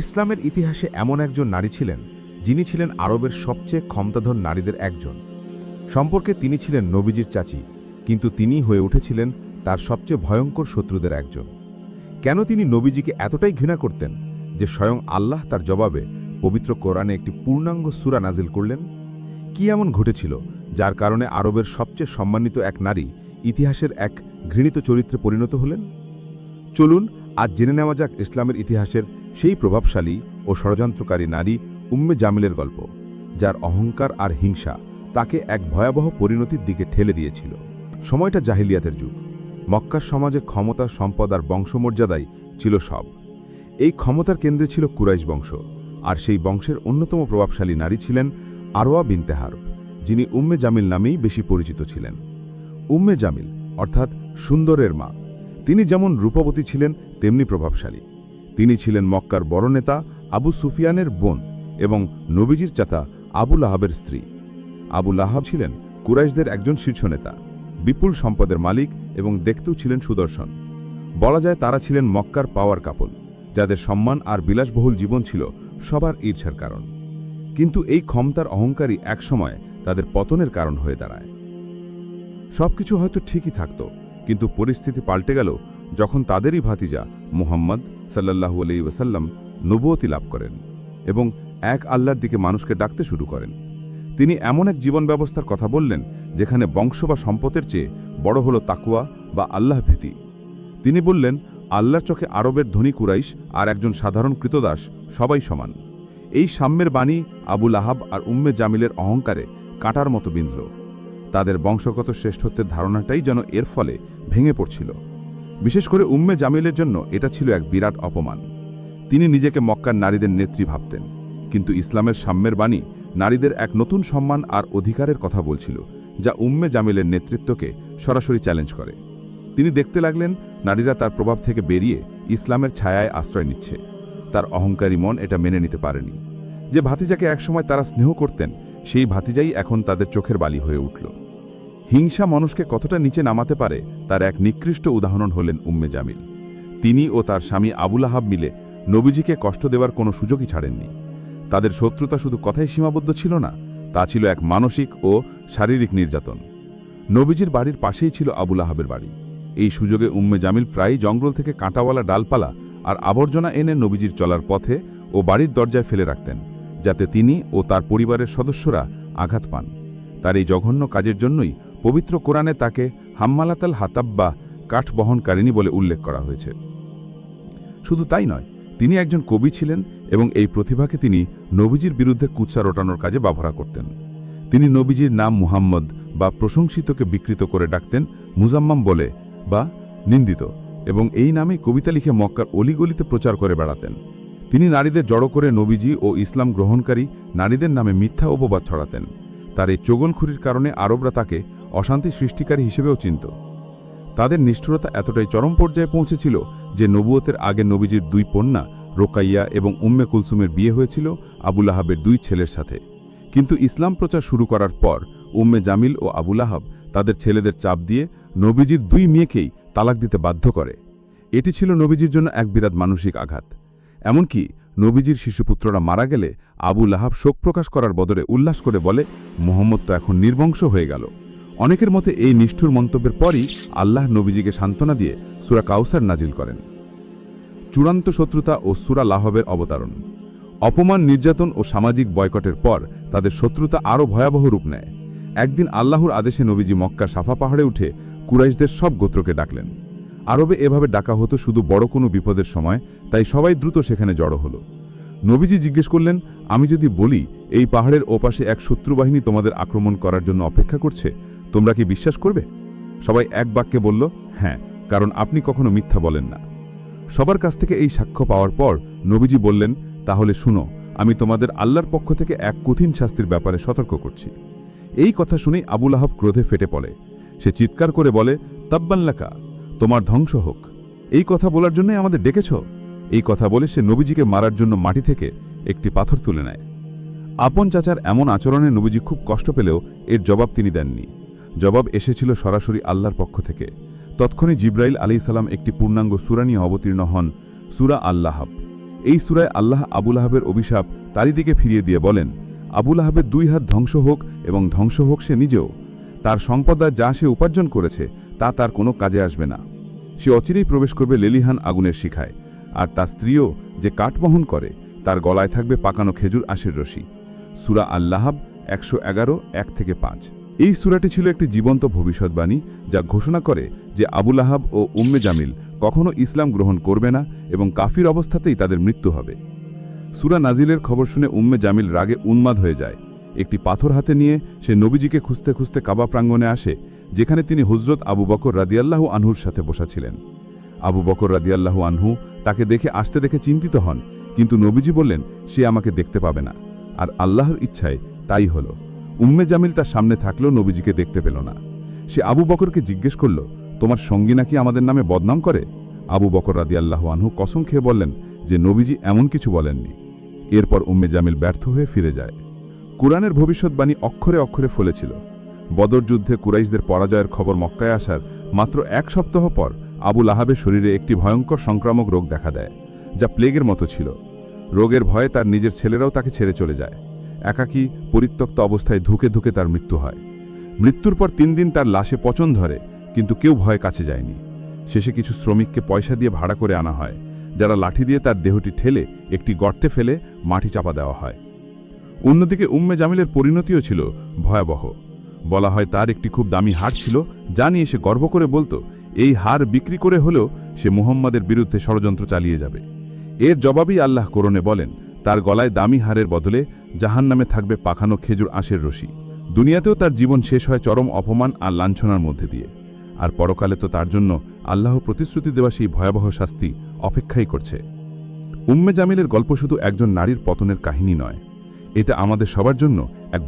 ইসলামের ইতিহাসে এমন একজন নারী ছিলেন, যিনি ছিলেন আরবের সবচেয়ে ক্ষমতাধর নারীদের একজন। সম্পর্কে তিনি ছিলেন নবীজির চাচি, কিন্তু তিনি হয়ে উঠেছিলেন তার সবচেয়ে ভয়ঙ্কর শত্রুদের একজন। কেন তিনি নবীজিকে এতটাই ঘৃণা করতেন যে স্বয়ং আল্লাহ তার জবাবে পবিত্র কোরআনে একটি পূর্ণাঙ্গ সুরা নাজিল করলেন? কি এমন ঘটেছিল যার কারণে আরবের সবচেয়ে সম্মানিত এক নারী ইতিহাসের এক ঘৃণিত চরিত্রে পরিণত হলেন? চলুন আজ জেনে নেওয়া যাক ইসলামের ইতিহাসের সেই প্রভাবশালী ও ষড়যন্ত্রকারী নারী উম্মে জামিলের গল্প, যার অহংকার আর হিংসা তাকে এক ভয়াবহ পরিণতির দিকে ঠেলে দিয়েছিল। সময়টা জাহিলিয়াতের যুগ। মক্কার সমাজে ক্ষমতা সম্পদ আর বংশমর্যাদাই ছিল সব। এই ক্ষমতার কেন্দ্রে ছিল কুরাইশ বংশ, আর সেই বংশের অন্যতম প্রভাবশালী নারী ছিলেন আরোয়া বিনতে হার্ব যিনি উম্মে জামিল নামেই বেশি পরিচিত ছিলেন। উম্মে জামিল অর্থাৎ সুন্দরের মা। তিনি যেমন রূপবতী ছিলেন তেমনি প্রভাবশালী। তিনি ছিলেন মক্কার বড় নেতা আবু সুফিয়ানের বোন এবং নবীজির চাচা আবুল আহাবের স্ত্রী। আবুল আহাব ছিলেন কুরাইশদের একজন শীর্ষ নেতা, বিপুল সম্পদের মালিক এবং দেখতেও ছিলেন সুদর্শন। বলা যায় তারা ছিলেন মক্কার পাওয়ার কাপল, যাদের সম্মান আর বিলাসবহুল জীবন ছিল সবার ঈর্ষার কারণ। কিন্তু এই ক্ষমতার অহংকারী একসময় তাদের পতনের কারণ হয়ে দাঁড়ায়। সবকিছু হয়তো ঠিকই থাকত, কিন্তু পরিস্থিতি পাল্টে গেল যখন তাদেরই ভাতিজা মুহাম্মদ সাল্লাহু আলি ওসাল্লাম নবুয়তি লাভ করেন এবং এক আল্লাহর দিকে মানুষকে ডাকতে শুরু করেন, তিনি এমন এক জীবন ব্যবস্থার কথা বললেন যেখানে বংশ বা সম্পদের চেয়ে বড় হলো তাকুয়া বা আল্লাহ ভীতি। তিনি বললেন, আল্লাহর চোখে আরবের ধনী কুরাইশ আর একজন সাধারণ কৃতদাস সবাই সমান। এই সাম্যের বাণী আবুল আহাব আর উম্মে জামিলের অহংকারে কাঁটার মতো বিঁধল তাদের বংশগত শ্রেষ্ঠত্বের ধারণাটাই যেন এর ফলে ভেঙে পড়ছিল। বিশেষ করে উম্মে জামিলের জন্য এটা ছিল এক বিরাট অপমান। তিনি নিজেকে মক্কার নারীদের নেত্রী ভাবতেন, কিন্তু ইসলামের সাম্যের বাণী নারীদের এক নতুন সম্মান আর অধিকারের কথা বলছিল, যা উম্মে জামিলের নেতৃত্বকে সরাসরি চ্যালেঞ্জ করে। তিনি দেখতে লাগলেন, নারীরা তার প্রভাব থেকে বেরিয়ে ইসলামের ছায়ায় আশ্রয় নিচ্ছে। তার অহংকারী মন এটা মেনে নিতে পারেনি। যে ভাতিজাকে একসময় তারা স্নেহ করতেন, সেই ভাতিজাই এখন তাদের চোখের বালি হয়ে উঠল। হিংসা মানুষকে কতটা নিচে নামাতে পারে, তার এক নিকৃষ্ট উদাহরণ হলেন উম্মে জামিল। তিনি ও তার স্বামী আবুল আহাব মিলে নবীজিকে কষ্ট দেওয়ার কোনো সুযোগই ছাড়েননি। তাদের শত্রুতা শুধু কথাই সীমাবদ্ধ ছিল না, তা ছিল এক মানসিক ও শারীরিক নির্যাতন। নবীজির বাড়ির পাশেই ছিল আবুল আহাবের বাড়ি। এই সুযোগে উম্মে জামিল প্রায়ই জঙ্গল থেকে কাঁটাওয়ালা ডালপালা আর আবর্জনা এনে নবীজির চলার পথে ও বাড়ির দরজায় ফেলে রাখতেন, যাতে তিনি ও তার পরিবারের সদস্যরা আঘাত পান। তার এই জঘন্য কাজের জন্যই পবিত্র কোরআনে তাকে হাম্মালাতাল হাতাব্বা কাঠ বহনকারিণী বলে উল্লেখ করা হয়েছে। শুধু তাই নয়, তিনি একজন কবি ছিলেন এবং এই প্রতিভাকে তিনি নবীজির বিরুদ্ধে কুৎসা রটানোর কাজে ব্যবহার করতেন। তিনি নবীজির নাম মুহাম্মদ বা প্রশংসিতকে বিকৃত করে ডাকতেন মুজাম্মাম বলে বা নিন্দিত এবং এই নামেই কবিতা লিখে মক্কার অলিগলিতে প্রচার করে বেড়াতেন। তিনি নারীদের জড়ো করে নবীজি ও ইসলাম গ্রহণকারী নারীদের নামে মিথ্যা উপবাদ ছড়াতেন। তার এই চোগলখুরির কারণে আরবরা তাকে অশান্তি সৃষ্টিকারী হিসেবেও চিনত। তাদের নিষ্ঠুরতা এতটাই চরম পর্যায়ে পৌঁছেছিল যে নবুয়তের আগে নবীজির দুই কন্যা, রোকাইয়া এবং উম্মে কুলসুমের বিয়ে হয়েছিল আবুল আহাবের দুই ছেলের সাথে। কিন্তু ইসলাম প্রচার শুরু করার পর উম্মে জামিল ও আবুল আহাব তাদের ছেলেদের চাপ দিয়ে নবীজির দুই মেয়েকেই তালাক দিতে বাধ্য করে। এটি ছিল নবীজির জন্য এক বিরাট মানসিক আঘাত। এমনকি নবীজির শিশুপুত্ররা মারা গেলে আবুল আহাব শোক প্রকাশ করার বদলে উল্লাস করে বলে, মোহাম্মদ তো এখন নির্বংশ হয়ে গেল। অনেকের মতে এই নিষ্ঠুর মন্তব্যের পরই আল্লাহ নবীজিকে সান্ত্বনা দিয়ে সুরা কাউসার নাজিল করেন। চূড়ান্ত শত্রুতা ও সুরা লাহবের অবতারণ। অপমান, নির্যাতন ও সামাজিক বয়কটের পর তাদের শত্রুতা আরও ভয়াবহ রূপ নেয়। একদিন আল্লাহর আদেশে নবীজি মক্কা সাফা পাহাড়ে উঠে কুরাইশদের সব গোত্রকে ডাকলেন। আরবে এভাবে ডাকা হতো শুধু বড় কোনো বিপদের সময়, তাই সবাই দ্রুত সেখানে জড়ো হলো। নবীজি জিজ্ঞেস করলেন, আমি যদি বলি, এই পাহাড়ের ওপাশে এক শত্রু বাহিনী তোমাদের আক্রমণ করার জন্য অপেক্ষা করছে তোমরা কি বিশ্বাস করবে? সবাই এক বাক্যে বলল হ্যাঁ কারণ আপনি কখনো মিথ্যা বলেন না। সবার কাছ থেকে এই সাক্ষ্য পাওয়ার পর নবীজি বললেন, তাহলে শুনো, আমি তোমাদের আল্লাহর পক্ষ থেকে এক কঠিন শাস্তির ব্যাপারে সতর্ক করছি। এই কথা শুনেই আবুল আহাব ক্রোধে ফেটে পড়ে। সে চিৎকার করে বলে তাব্বাল্লাকা তোমার ধ্বংস হোক। এই কথা বলার জন্যই আমাদের ডেকেছ? এই কথা বলে সে নবীজিকে মারার জন্য মাটি থেকে একটি পাথর তুলে নেয়। আপন চাচার এমন আচরণে নবীজি খুব কষ্ট পেলেও এর জবাব তিনি দেননি। জবাব এসেছিল সরাসরি আল্লাহর পক্ষ থেকে। তৎক্ষণে জিব্রাইল আলী সালাম একটি পূর্ণাঙ্গ সুরা নিয়ে অবতীর্ণ হন, সুরা আল্লাহাব। এই সুরায় আল্লাহ আবুল আহাবের অভিশাপ তারই দিকে ফিরিয়ে দিয়ে বলেন আবুল আহাবের দুই হাত ধ্বংস হোক এবং ধ্বংস হোক সে নিজেও। তার সম্পদ যা সে উপার্জন করেছে, তা তার কোনো কাজে আসবে না। সে অচিরেই প্রবেশ করবে লেলিহান আগুনের শিখায়। আর তার স্ত্রীও যে কাঠবহন করে, তার গলায় থাকবে পাকানো খেজুর আশের রশি। সুরা আল্লাহাব একশো এগারো, এক থেকে পাঁচ। এই সুরাটি ছিল একটি জীবন্ত ভবিষ্যৎবাণী যা ঘোষণা করে যে আবুল আহাব ও উম্মে জামিল কখনো ইসলাম গ্রহণ করবে না এবং কাফির অবস্থাতেই তাদের মৃত্যু হবে। সুরা নাজিলের খবর শুনে উম্মে জামিল রাগে উন্মাদ হয়ে যায়। একটি পাথর হাতে নিয়ে সে নবীজিকে খুঁজতে খুঁজতে কাবা প্রাঙ্গণে আসে, যেখানে তিনি হুজরত আবু বকর রাদিয়াল্লাহু আনহুর সাথে বসা ছিলেন। আবু বকর রাদিয়াল্লাহু আনহু তাকে দেখে আসতে দেখে চিন্তিত হন, কিন্তু নবীজি বললেন, সে আমাকে দেখতে পাবে না। আর আল্লাহর ইচ্ছায় তাই হলো। উম্মে জামিল তার সামনে থাকলেও নবীজিকে দেখতে পেল না। সে আবু বকরকে জিজ্ঞেস করল, তোমার সঙ্গী নাকি আমাদের নামে বদনাম করে? আবু বকর রাদিয়াল্লাহু আনহু কসম খেয়ে বললেন, যে নবীজি এমন কিছু বলেননি। এরপর উম্মে জামিল ব্যর্থ হয়ে ফিরে যায়। কুরআনের ভবিষ্যৎবাণী অক্ষরে অক্ষরে ফলেছিল। বদর যুদ্ধে কুরাইশদের পরাজয়ের খবর মক্কায় আসার মাত্র এক সপ্তাহ পর আবুল আহাবের শরীরে একটি ভয়ঙ্কর সংক্রামক রোগ দেখা দেয়, যা প্লেগের মতো ছিল। রোগের ভয়ে তার নিজের ছেলেরাও তাকে ছেড়ে চলে যায়। একাকী পরিত্যক্ত অবস্থায় ধুকে ধুকে তার মৃত্যু হয়। মৃত্যুর পর তিন দিন তার লাশে পচন ধরে, কিন্তু কেউ ভয় কাছে যায়নি। শেষে কিছু শ্রমিককে পয়সা দিয়ে ভাড়া করে আনা হয়, যারা লাঠি দিয়ে তার দেহটি ঠেলে একটি গর্তে ফেলে মাটি চাপা দেওয়া হয়। অন্যদিকে উম্মে জামিলের পরিণতিও ছিল ভয়াবহ। বলা হয় তার একটি খুব দামি হার ছিল, যা নিয়ে সে গর্ব করে বলতো, এই হার বিক্রি করে হলেও সে মুহাম্মাদের বিরুদ্ধে ষড়যন্ত্র চালিয়ে যাবে। এর জবাবই আল্লাহ কোরণে বলেন তার গলায় দামি হারের বদলে জাহান নামে থাকবে পাখানো খেজুর আঁশের রশি। দুনিয়াতেও তার জীবন শেষ হয় চরম অপমান আর লাঞ্ছনার মধ্যে দিয়ে। আর পরকালে তো তার জন্য আল্লাহ প্রতিশ্রুতি দেওয়া সেই ভয়াবহ শাস্তি অপেক্ষাই করছে। উম্মে জামিলের গল্প শুধু একজন নারীর পতনের কাহিনী নয়, এটা আমাদের সবার জন্য এক